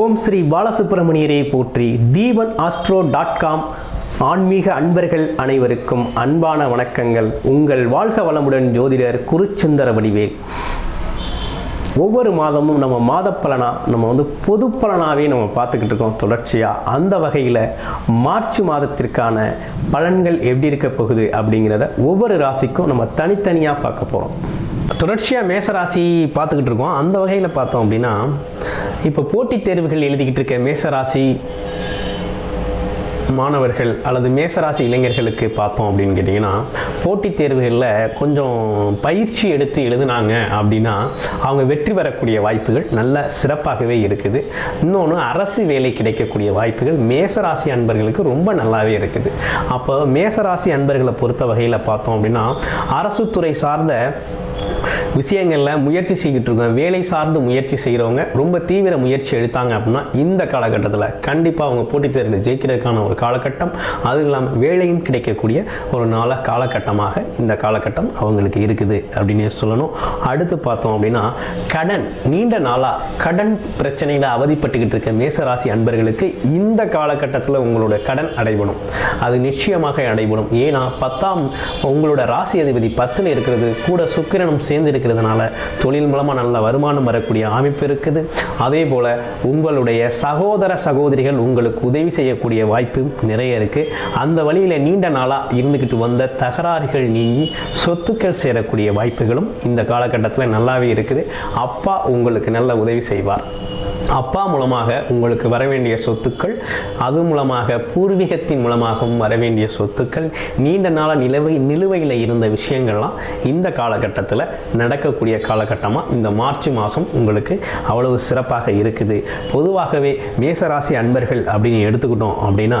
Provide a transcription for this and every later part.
ஓம் ஸ்ரீ பாலசுப்பிரமணியரை போற்றி. Deepan astro dot com ஆன்மீக அன்பர்கள் அனைவருக்கும் அன்பான வணக்கங்கள். உங்கள் வாழ்க வளமுடன் ஜோதிடர் குருச்சுந்தர வடிவேல். ஒவ்வொரு மாதமும் நம்ம மாத பலனா நம்ம வந்து பொது பலனாகவே நம்ம பார்த்துக்கிட்டு இருக்கோம் தொடர்ச்சியாக அந்த வகையில் மார்ச் மாதத்திற்கான பலன்கள் எப்படி இருக்க போகுது அப்படிங்கிறத ஒவ்வொரு ராசிக்கும் நம்ம தனித்தனியாக பார்க்க போகிறோம் தொடர்ச்சியாக மேசராசி பார்த்துக்கிட்டு இருக்கோம். அந்த வகையில் பார்த்தோம் அப்படின்னா இப்போ போட்டித் தேர்வுகள் எழுதிக்கிட்டு இருக்க மேசராசி மாணவர்கள் அல்லது மேசராசி இளைஞர்களுக்கு பார்த்தோம் அப்படின்னு கேட்டிங்கன்னா போட்டித் தேர்வுகளில் கொஞ்சம் பயிற்சி எடுத்து எழுதுனாங்க அப்படின்னா அவங்க வெற்றி பெறக்கூடிய வாய்ப்புகள் நல்ல சிறப்பாகவே இருக்குது. இன்னொன்று அரசு வேலை கிடைக்கக்கூடிய வாய்ப்புகள் மேசராசி அன்பர்களுக்கு ரொம்ப நல்லாவே இருக்குது. அப்போ மேசராசி அன்பர்களை பொறுத்த வகையில் பார்த்தோம் அப்படின்னா அரசு துறை சார்ந்த விஷயங்களில் முயற்சி செய்துட்டு இருக்கோம். வேலை சார்ந்து முயற்சி செய்கிறவங்க ரொம்ப தீவிர முயற்சி எடுத்தாங்க அப்படின்னா இந்த காலகட்டத்தில் கண்டிப்பாக அவங்க போட்டித் தேர்வில் ஜெயிக்கிறதுக்கான ஒரு காலகட்டம் அதுவும் இல்லாமல் வேலையும் கிடைக்கக்கூடிய ஒரு நாள காலகட்டமாக இந்த காலகட்டம் அவங்களுக்கு இருக்குது அப்படின்னு சொல்லணும். அடுத்து பார்த்தோம் அப்படின்னா கடன் நீண்ட நாளாக கடன் பிரச்சனையில் அவதிப்பட்டுக்கிட்டு இருக்க மேசராசி அன்பர்களுக்கு இந்த காலகட்டத்தில் உங்களோட கடன் அடைபடும் அது நிச்சயமாக அடைபடும் ஏன்னா பத்தாம் உங்களோட ராசி அதிபதி பத்தில் இருக்கிறது கூட சுக்கிரனும் சேர்ந்து இருக்கிறதுனால தொழில் மூலமாக நல்ல வருமானம் வரக்கூடிய அமைப்பு இருக்குது. அதே போல் உங்களுடைய சகோதர சகோதரிகள் உங்களுக்கு உதவி செய்யக்கூடிய வாய்ப்பு நிறைய இருக்குது அந்த வழியில் நீண்ட நாளாக இருந்துக்கிட்டு வந்த தகராறுகள் நீங்கி சொத்துக்கள் சேரக்கூடிய வாய்ப்புகளும் இந்த காலகட்டத்தில் நல்லாவே இருக்குது. அப்பா உங்களுக்கு நல்ல உதவி செய்வார். அப்பா மூலமாக உங்களுக்கு வர வேண்டிய சொத்துக்கள் அது மூலமாக பூர்வீகத்தின் மூலமாகவும் வர வேண்டிய சொத்துக்கள் நீண்ட நாள நிலவை நிலுவையில் இருந்த விஷயங்கள்லாம் இந்த காலகட்டத்தில் நடக்கக்கூடிய காலகட்டமாக இந்த மார்ச் மாதம் உங்களுக்கு அவ்வளவு சிறப்பாக இருக்குது. பொதுவாகவே மேசராசி அன்பர்கள் அப்படின்னு எடுத்துக்கிட்டோம் அப்படின்னா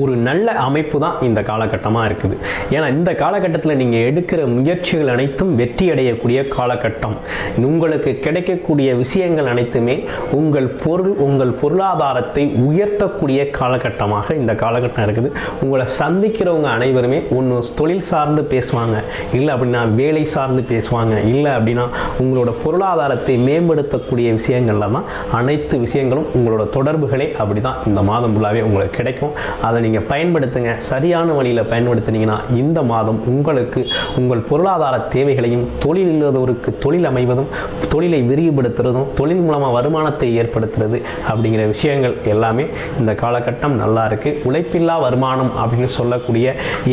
ஒரு நல்ல அமைப்பு தான் இந்த காலகட்டமாக இருக்குது. ஏன்னா இந்த காலகட்டத்தில் நீங்கள் எடுக்கிற முயற்சிகள் அனைத்தும் வெற்றி அடையக்கூடிய காலகட்டம். உங்களுக்கு கிடைக்கக்கூடிய விஷயங்கள் அனைத்துமே உங்கள் பொருள் உங்கள் பொருளாதாரத்தை உயர்த்தக்கூடிய காலகட்டமாக இந்த காலகட்டம் இருக்குது. உங்களை சந்திக்கிறவங்க அனைவருமே ஒன்று தொழில் சார்ந்து பேசுவாங்க. இல்லை அப்படின்னா வேலை சார்ந்து பேசுவாங்க. இல்லை அப்படின்னா உங்களோட பொருளாதாரத்தை மேம்படுத்தக்கூடிய விஷயங்கள்ல தான் அனைத்து விஷயங்களும் உங்களோட தொடர்புகளே அப்படி தான் இந்த மாதம் ஃபுல்லாகவே உங்களுக்கு கிடைக்கும். அதை நீங்கள் பயன்படுத்துங்க. சரியான வழியில் பயன்படுத்தினீங்கன்னா இந்த மாதம் உங்களுக்கு உங்கள் பொருளாதார தேவைகளையும் தொழில் இல்லாதவருக்கு தொழில் அமைவதும் தொழிலை விரிவுபடுத்துறதும் தொழில் மூலமாக வருமானத்தை ஏற்படுத்துறது அப்படிங்கிற விஷயங்கள் எல்லாமே இந்த காலகட்டம் நல்லா இருக்கு. உழைப்பில்லா வருமானம் அப்படின்னு சொல்லக்கூடிய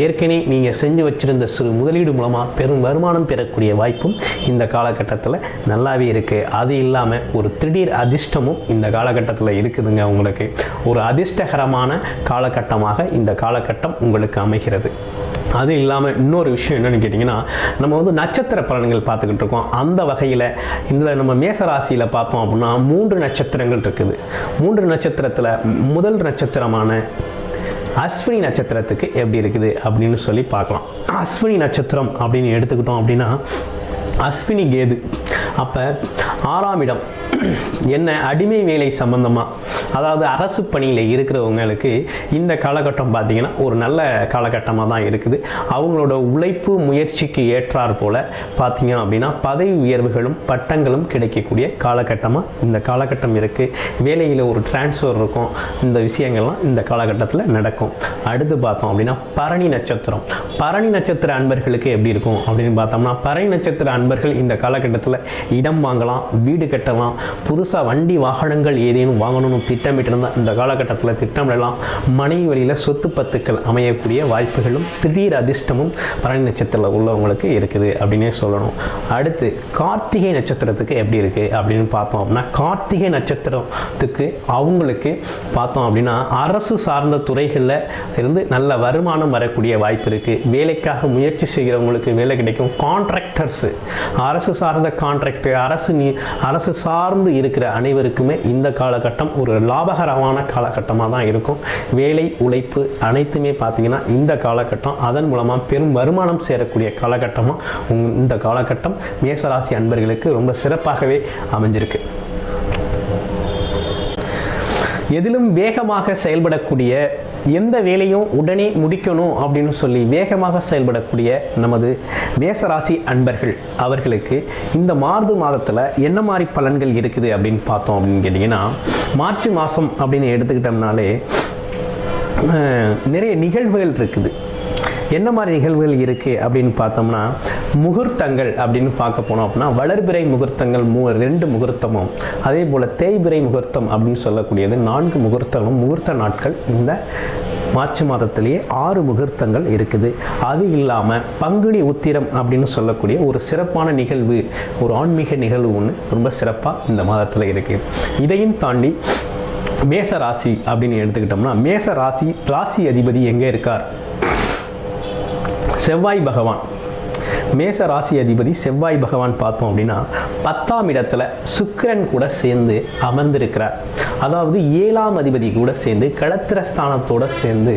ஏற்கனவே நீங்கள் செஞ்சு வச்சிருந்த சிறு முதலீடு மூலமாக பெரும் வருமானம் பெறக்கூடிய வாய்ப்பும் இந்த காலகட்டத்தில் நல்லாவே இருக்கு. அது இல்லாமல் ஒரு திடீர் அதிர்ஷ்டமும் இந்த காலகட்டத்தில் இருக்குதுங்க உங்களுக்கு. ஒரு அதிர்ஷ்டகரமான காலகட்டம் காலகட்டமாக இந்த காலகட்டம் உங்களுக்கு அமைகிறது. அது இல்லாமல் இன்னொரு விஷயம் என்னன்னு கேட்டிங்கன்னா நம்ம வந்து நட்சத்திர பலன்கள் பார்த்துக்கிட்டு இருக்கோம். அந்த வகையில் இந்த நம்ம மேச ராசியில் பார்த்தோம் அப்படின்னா மூன்று நட்சத்திரங்கள் இருக்குது. மூன்று நட்சத்திரத்தில் முதல் நட்சத்திரமான அஸ்வினி நட்சத்திரத்துக்கு எப்படி இருக்குது அப்படின்னு சொல்லி பார்க்கலாம். அஸ்வினி நட்சத்திரம் அப்படின்னு எடுத்துக்கிட்டோம் அப்படின்னா அஸ்வினி கேது. அப்போ ஆறாம் இடம். என்ன அடிமை வேலை சம்பந்தமாக அதாவது அரசு பணியில் இருக்கிறவங்களுக்கு இந்த காலகட்டம் பார்த்திங்கன்னா ஒரு நல்ல காலகட்டமாக தான் இருக்குது. அவங்களோட உழைப்பு முயற்சிக்கு ஏற்றார் போல் பார்த்தீங்க அப்படின்னா பதவி உயர்வுகளும் பட்டங்களும் கிடைக்கக்கூடிய காலகட்டமாக இந்த காலகட்டம் இருக்குது வேலையில் ஒரு டிரான்ஸ்ஃபர் இருக்கும். இந்த விஷயங்கள்லாம் இந்த காலகட்டத்தில் நடக்கும். அடுத்து பார்த்தோம் அப்படின்னா பரணி நட்சத்திரம். பரணி நட்சத்திர அன்பர்களுக்கு எப்படி இருக்கும் அப்படின்னு பார்த்தோம்னா பரணி நட்சத்திர அன்பர்கள் இந்த காலகட்டத்தில் இடம் வாங்கலாம் வீடு கட்டலாம் புதுசாக வண்டி வாகனங்கள் ஏதேனும் வாங்கணும்னு திட்டமிட்டிருந்தால் இந்த காலகட்டத்தில் திட்டமிடலாம் மனைவி வழியில் சொத்து பத்துக்கள் அமையக்கூடிய வாய்ப்புகளும் திடீர் அதிர்ஷ்டமும் பரணி நட்சத்திரத்தில் உள்ளவங்களுக்கு இருக்குது அப்படின்னே சொல்லணும். அடுத்து கார்த்திகை நட்சத்திரத்துக்கு எப்படி இருக்குது அப்படின்னு பார்த்தோம் அப்படின்னா கார்த்திகை நட்சத்திரத்துக்கு அவங்களுக்கு பார்த்தோம் அப்படின்னா அரசு சார்ந்த துறைகளில் இருந்து நல்ல வருமானம் வரக்கூடிய வாய்ப்பு இருக்குது வேலைக்காக முயற்சி செய்கிறவங்களுக்கு வேலை கிடைக்கும். கான்ட்ராக்டர்ஸு அரசு சார்ந்த கான்ட்ராக்ட் அரசு நீ அரசு சார்ந்து இருக்கிற அனைவருக்குமே இந்த காலகட்டம் ஒரு லாபகரமான காலகட்டமாக தான் இருக்கும். வேலை உழைப்பு அனைத்துமே பார்த்தீங்கன்னா இந்த காலகட்டம் அதன் மூலமாக பெரும் வருமானம் சேரக்கூடிய காலகட்டமாக இந்த காலகட்டம் மேசராசி அன்பர்களுக்கு ரொம்ப சிறப்பாகவே அமைஞ்சிருக்கு. எதிலும் வேகமாக செயல்படக்கூடிய எந்த வேலையும் உடனே முடிக்கணும் அப்படின்னு சொல்லி வேகமாக செயல்படக்கூடிய நமது மேசராசி அன்பர்கள் அவர்களுக்கு இந்த மார்து மாதத்தில் என்ன மாதிரி பலன்கள் இருக்குது அப்படின்னு பார்த்தோம் அப்படின்னு கேட்டிங்கன்னா மார்ச் மாதம் அப்படின்னு எடுத்துக்கிட்டோம்னாலே நிறைய நிகழ்வுகள் இருக்குது. என்ன மாதிரி நிகழ்வுகள் இருக்குது அப்படின்னு பார்த்தோம்னா முகூர்த்தங்கள் அப்படின்னு பார்க்க போனோம் அப்படின்னா வளர்பிறை முகூர்த்தங்கள் மூ ரெண்டு முகூர்த்தமும் அதே போல் தேய்பிறை முகூர்த்தம் அப்படின்னு சொல்லக்கூடியது நான்கு முகூர்த்தங்களும் முகூர்த்த நாட்கள் இந்த மார்ச் மாதத்திலேயே ஆறு முகூர்த்தங்கள் இருக்குது. அது இல்லாமல் பங்குனி உத்திரம் அப்படின்னு சொல்லக்கூடிய ஒரு சிறப்பான நிகழ்வு ஒரு ஆன்மீக நிகழ்வு ஒன்று ரொம்ப சிறப்பாக இந்த மாதத்தில் இருக்குது இதையும் தாண்டி மேச ராசி அப்படின்னு எடுத்துக்கிட்டோம்னா மேச ராசி ராசி அதிபதி எங்கே இருக்கார்? செவ்வாய் பகவான். மேச ராசி அதிபதி செவ்வாய் பகவான் பார்த்தோம் அப்படின்னா பத்தாம் இடத்துல சுக்கிரன் கூட சேர்ந்து அமர்ந்திருக்கிறார். அதாவது ஏழாம் அதிபதி கூட சேர்ந்து களத்திரஸ்தானத்தோட சேர்ந்து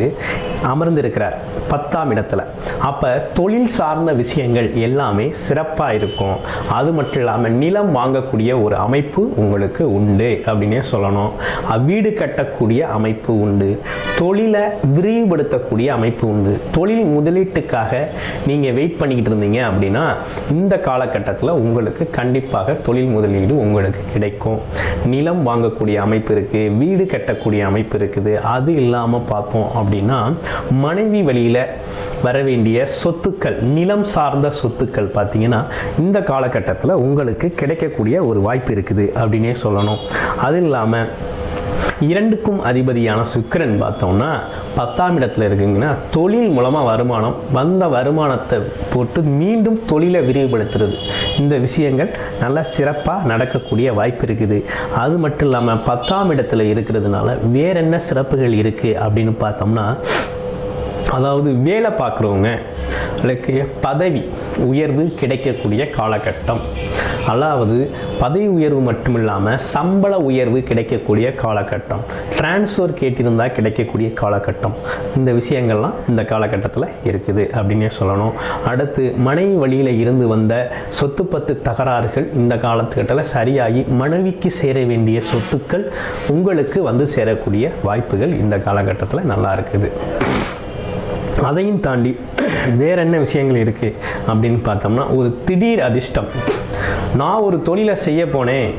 அமர்ந்திருக்கிறார் பத்தாம் இடத்துல. அப்போ தொழில் சார்ந்த விஷயங்கள் எல்லாமே சிறப்பாக இருக்கும். அது மட்டும் இல்லாமல் நிலம் வாங்கக்கூடிய ஒரு அமைப்பு உங்களுக்கு உண்டு அப்படின்னே சொல்லணும். வீடு கட்டக்கூடிய அமைப்பு உண்டு. தொழிலை விரிவுபடுத்தக்கூடிய அமைப்பு உண்டு. தொழில் முதலீட்டுக்காக நீங்கள் வெயிட் பண்ணிக்கிட்டு இருந்தீங்க அப்படின்னா இந்த காலகட்டத்தில் உங்களுக்கு கண்டிப்பாக தொழில் முதலீடு உங்களுக்கு கிடைக்கும். நிலம் வாங்கக்கூடிய அமைப்பு இருக்குது வீடு கட்டக்கூடிய அமைப்பு இருக்குது. அது இல்லாமல் பார்த்தோம் அப்படின்னா மனைவி வழியில் வர வேண்டிய சொத்துக்கள் நிலம் சார்ந்த சொத்துக்கள் பார்த்தீங்கன்னா இந்த காலகட்டத்தில் உங்களுக்கு கிடைக்கக்கூடிய ஒரு வாய்ப்பு இருக்குது அப்படின்னே சொல்லணும். அது இல்லாமல் இரண்டுக்கும் அதிபதியான சுக்கரன் பார்த்தோம்னா பத்தாம் இடத்துல இருக்குங்கன்னா தொழில் மூலமாக வருமானம் வந்த வருமானத்தை போட்டு மீண்டும் தொழிலை விரிவுபடுத்துறது. இந்த விஷயங்கள் நல்லா சிறப்பாக நடக்கக்கூடிய வாய்ப்பு இருக்குது. அது மட்டும் இல்லாமல் பத்தாம் இடத்துல இருக்கிறதுனால வேற என்ன சிறப்புகள் இருக்குது அப்படின்னு பார்த்தோம்னா அதாவது வேலை பார்க்குறவங்க பதவி உயர்வு கிடைக்கக்கூடிய காலகட்டம். அதாவது பதவி உயர்வு மட்டும் இல்லாமல் சம்பள உயர்வு கிடைக்கக்கூடிய காலகட்டம். டிரான்ஸ்ஃபர் கேட்டிருந்தால் கிடைக்கக்கூடிய காலகட்டம். இந்த விஷயங்கள்லாம் இந்த காலகட்டத்தில் இருக்குது அப்படின்னே சொல்லணும். அடுத்து மனைவி வழியில் இருந்து வந்த சொத்து பத்து தகராறுகள் இந்த காலத்துக்கட்டத்தில் சரியாகி மனைவிக்கு சேர வேண்டிய சொத்துக்கள் உங்களுக்கு வந்து சேரக்கூடிய வாய்ப்புகள் இந்த காலகட்டத்தில் நல்லா இருக்குது. அதையும் தாண்டி வேற என்ன விஷயங்கள் இருக்குது அப்படின்னு பார்த்தோம்னா ஒரு திடீர் அதிர்ஷ்டம். நான் ஒரு தொழிலை செய்ய போனேன்.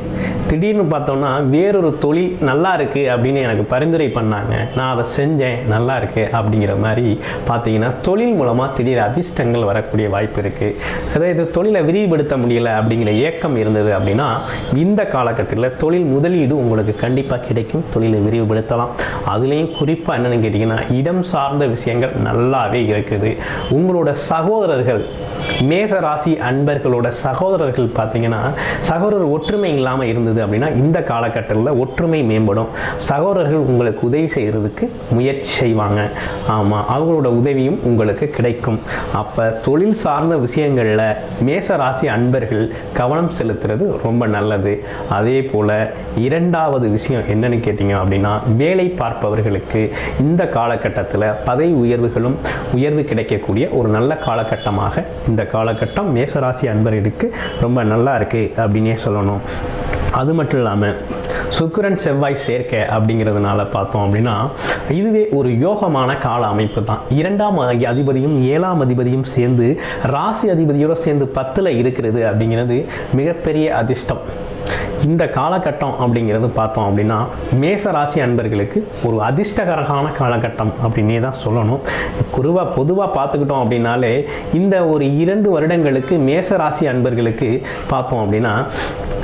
திடீர்னு பார்த்தோம்னா வேறொரு தொழில் நல்லா இருக்குது அப்படின்னு எனக்கு பரிந்துரை பண்ணாங்க. நான் அதை செஞ்சேன் நல்லா இருக்கு அப்படிங்கிற மாதிரி பார்த்தீங்கன்னா தொழில் மூலமாக திடீர் அதிர்ஷ்டங்கள் வரக்கூடிய வாய்ப்பு இருக்குது அதாவது தொழிலை விரிவுபடுத்த முடியல அப்படிங்கிற ஏக்கம் இருந்தது அப்படின்னா இந்த காலகட்டத்தில் தொழில் முதலீடு உங்களுக்கு கண்டிப்பாக கிடைக்கும். தொழிலை விரிவுபடுத்தலாம். அதுலேயும் குறிப்பாக என்னென்னு கேட்டிங்கன்னா இடம் சார்ந்த விஷயங்கள் நல்லாவே இருக்குது. உங்களோட சகோதரர்கள் மேச ராசி அன்பர்களோட சகோதரர்கள் பார்த்தீங்கன்னா சகோதரர் ஒற்றுமை இல்லாமல் இருந்தது அப்படின்னா இந்த காலகட்டத்தில் ஒற்றுமை மேம்படும். சகோதரர்கள் உங்களுக்கு உதவி செய்கிறதுக்கு முயற்சி செய்வாங்க. ஆமாம் அவங்களோட உதவியும் உங்களுக்கு கிடைக்கும். அப்போ தொழில் சார்ந்த விஷயங்களில் மேச ராசி அன்பர்கள் கவனம் செலுத்துறது ரொம்ப நல்லது. அதே போல் இரண்டாவது விஷயம் என்னன்னு கேட்டிங்க அப்படின்னா வேலை பார்ப்பவர்களுக்கு இந்த காலகட்டத்தில் பதவி உயர்வுகளும் உயர்வு கிடைக்கக்கூடிய ஒரு நல்ல காலகட்டமாக இந்த காலகட்டம் மேசராசி அன்பர்களுக்கு ரொம்ப நல்ல இருக்கு அப்படின்னே சொல்லணும் அது மட்டும் இல்லாமல் சுக்கரன் செவ்வாய் சேர்க்கை அப்படிங்கிறதுனால பார்த்தோம் அப்படின்னா இதுவே ஒரு யோகமான கால அமைப்பு தான். இரண்டாம் அதிபதியும் ஏழாம் அதிபதியும் சேர்ந்து ராசி அதிபதியோட சேர்ந்து பத்தில் இருக்கிறது அப்படிங்கிறது மிகப்பெரிய அதிர்ஷ்டம். இந்த காலகட்டம் அப்படிங்கிறது பார்த்தோம் அப்படின்னா மேச ராசி அன்பர்களுக்கு ஒரு அதிர்ஷ்டகரமான காலகட்டம் அப்படின்னே தான் சொல்லணும். குருவா பொதுவாக பார்த்துக்கிட்டோம் அப்படின்னாலே இந்த ஒரு இரண்டு வருடங்களுக்கு மேச ராசி அன்பர்களுக்கு பார்த்தோம் அப்படின்னா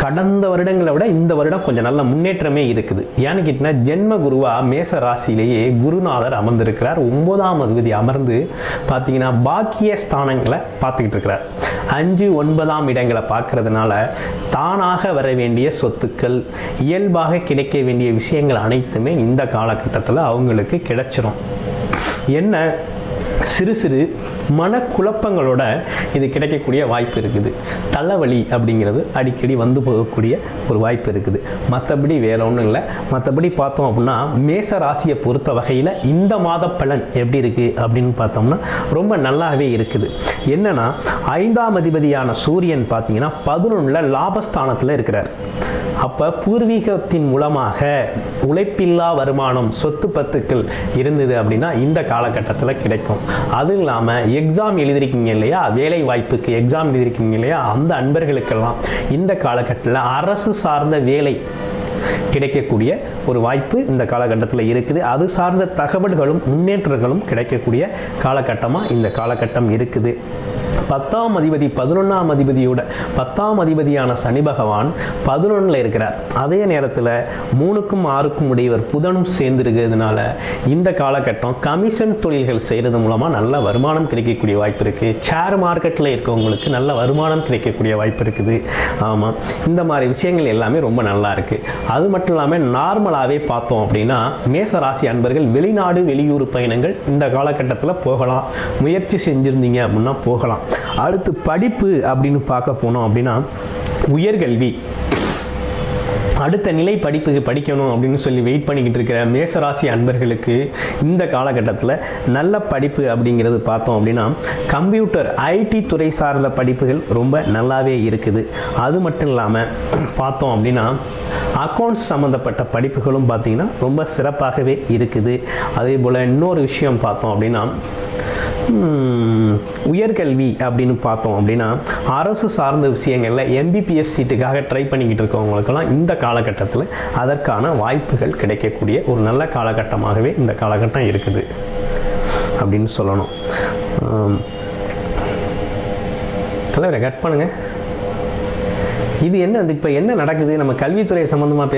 கடந்த வருடங்கள் விட இந்த வருடம் கொஞ்சம் நல்ல முன்னேற்றமே இருக்குது. ஏன்னு கேட்டிங்கன்னா ஜென்ம குருவா மேச ராசியிலேயே குருநாதர் அமர்ந்திருக்கிறார். ஒன்பதாம் அதிபதி அமர்ந்து பார்த்தீங்கன்னா பாக்கிய ஸ்தானங்களை பார்த்துக்கிட்டு இருக்கிறார். அஞ்சு ஒன்பதாம் இடங்களை பார்க்கறதுனால தானாக வர வேண்டிய சொத்துக்கள் இயல்பாக கிடைக்க வேண்டிய விஷயங்கள் அனைத்துமே இந்த காலகட்டத்தில் அவங்களுக்கு கிடைச்சிரும். என்ன? சிறு சிறு மனக்குழப்பங்களோட இது கிடைக்கக்கூடிய வாய்ப்பு இருக்குது. தலைவலி அப்படிங்கிறது அடிக்கடி வந்து போகக்கூடிய ஒரு வாய்ப்பு இருக்குது. மற்றபடி வேற ஒன்றும் இல்லை. மற்றபடி பார்த்தோம் அப்படின்னா மேச ராசியை பொறுத்த வகையில் இந்த மாத பலன் எப்படி இருக்குது அப்படின்னு பார்த்தோம்னா ரொம்ப நல்லாவே இருக்குது. என்னன்னா ஐந்தாம் அதிபதியான சூரியன் பார்த்தீங்கன்னா பதினொன்றில் லாபஸ்தானத்தில் இருக்கிறார். அப்போ பூர்வீகத்தின் மூலமாக உழைப்பில்லா வருமானம் சொத்து பத்துக்கள் இருந்தது அப்படின்னா இந்த காலகட்டத்தில் கிடைக்கும். அதுவும் இல்லாமல் எக்ஸாம் எழுதிருக்கீங்க இல்லையா? வேலை வாய்ப்புக்கு எக்ஸாம் எழுதிருக்கீங்க இல்லையா? அந்த அன்பர்களுக்கெல்லாம் இந்த காலகட்டத்தில் அரசு சார்ந்த வேலை கிடைக்கக்கூடிய ஒரு வாய்ப்பு இந்த காலகட்டத்தில் இருக்குது. அது சார்ந்த தகவல்களும் முன்னேற்றங்களும் கிடைக்கக்கூடிய காலகட்டமாக இந்த காலகட்டம் இருக்குது. பத்தாம் அதிபதி பதினொன்றாம் அதிபதியோட பத்தாம் அதிபதியான சனி பகவான் பதினொன்றில் இருக்கிறார். அதே நேரத்தில் மூணுக்கும் ஆறுக்கும் உடையவர் புதனும் சேர்ந்துருக்கிறதுனால இந்த காலகட்டம் கமிஷன் தொழில்கள் செய்கிறது மூலமாக நல்ல வருமானம் கிடைக்கக்கூடிய வாய்ப்பு இருக்குது ஷேர் மார்க்கெட்டில் இருக்கவங்களுக்கு நல்ல வருமானம் கிடைக்கக்கூடிய வாய்ப்பு இருக்குது. ஆமாம் இந்த மாதிரி விஷயங்கள் எல்லாமே ரொம்ப நல்லா இருக்குது அது மட்டும் இல்லாமல் நார்மலாகவே பார்த்தோம் அப்படின்னா மேச ராசி அன்பர்கள் வெளிநாடு வெளியூர் பயணங்கள் இந்த காலகட்டத்தில் போகலாம். முயற்சி செஞ்சுருந்தீங்க அப்படின்னா போகலாம். அடுத்து படிப்பு அப்படின்னு பார்க்க போனோம் அப்படின்னா உயர்கல்வி. அடுத்த நிலை படிப்புக்கு படிக்கணும் அப்படின்னு சொல்லி வெயிட் பண்ணிக்கிட்டு இருக்கிற மேசராசி அன்பர்களுக்கு இந்த காலகட்டத்தில் நல்ல படிப்பு அப்படிங்கிறது பார்த்தோம் அப்படின்னா கம்ப்யூட்டர் ஐடி துறை சார்ந்த படிப்புகள் ரொம்ப நல்லாவே இருக்குது. அது மட்டும் இல்லாமல் பார்த்தோம் அப்படின்னா அக்கௌண்ட்ஸ் சம்மந்தப்பட்ட படிப்புகளும் பார்த்தீங்கன்னா ரொம்ப சிறப்பாகவே இருக்குது. அதே போல் இன்னொரு விஷயம் பார்த்தோம் அப்படின்னா உயர்கல்வி அப்படின்னு பார்த்தோம் அப்படின்னா அரசு சார்ந்த விஷயங்களில் எம்பிபிஎஸ் சீட்டுக்காக ட்ரை பண்ணிக்கிட்டு இருக்கவங்களுக்கெல்லாம் இந்த காலகட்டத்தில் அதற்கான வாய்ப்புகள் கிடைக்கக்கூடிய ஒரு நல்ல காலகட்டமாகவே இந்த காலகட்டம் இருக்குது அப்படின்னு சொல்லணும். தலைவரை கட் பண்ணுங்க. இது என்ன இப்போ என்ன நடக்குது? நம்ம கல்வித்துறை சம்மந்தமாக பேச